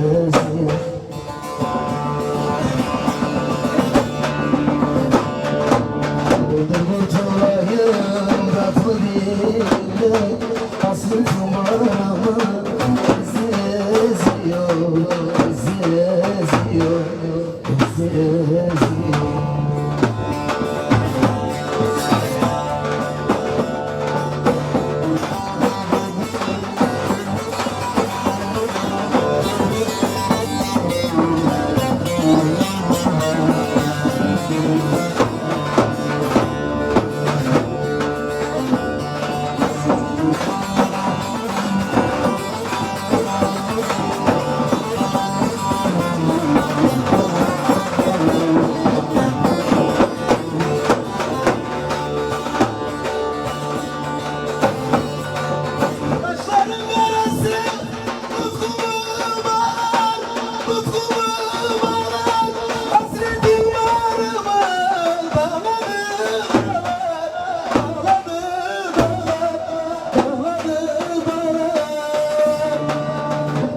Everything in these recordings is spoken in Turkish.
Yes. Thank you.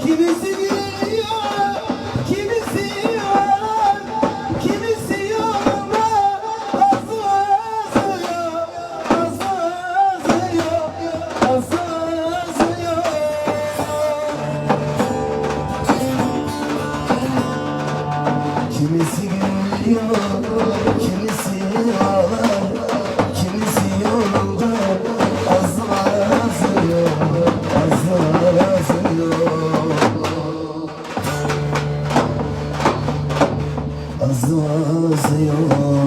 Kimisi geliyor, kimisi var, kimisi yolda Azı azıyor, azı azıyor, azı azıyor. Kimisi geliyor yazıyor